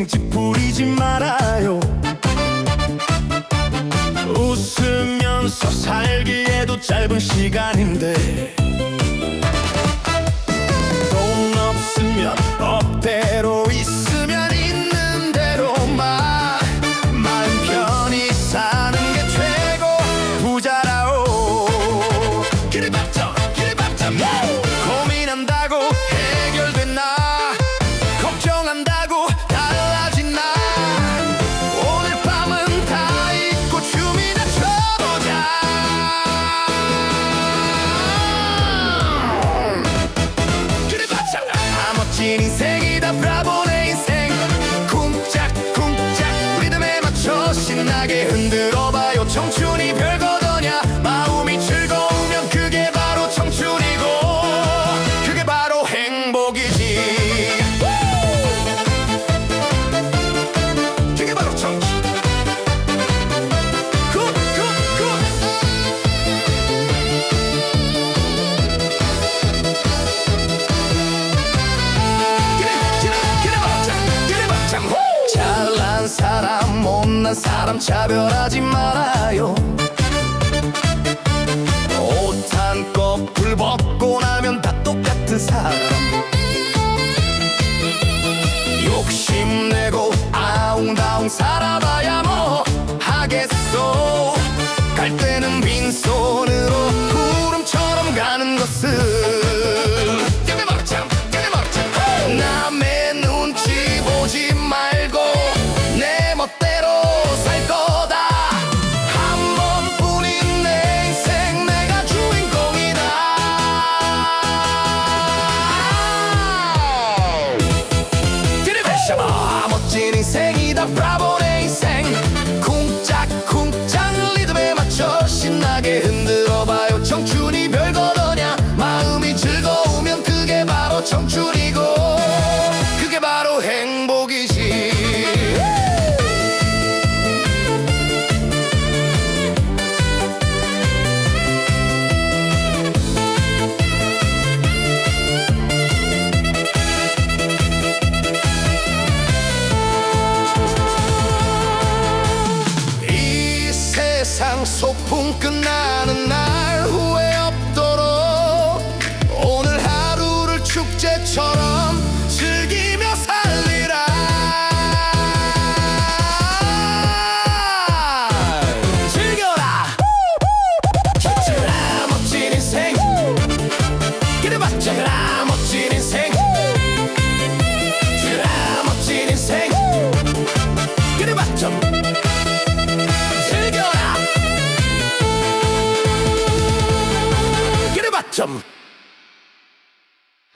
생집 부리지 말아요. 웃으면서 살기에도 짧은 시간인데 멋진 인생이다 브라보 내 인생. 쿵짝쿵짝 리듬에 맞춰 신나게 흔들어봐요. 청춘 만난 사람 차별하지 말아요. 옷 한 꺼풀 벗고 나면 다 똑같은 사람. 욕심내고 아웅다웅 살아봐야 뭐 하겠어? 멋진 인생이다 브라보. 세상 소풍 끝나는 날 후회 없도록 오늘 하루를 축제처럼 Awesome!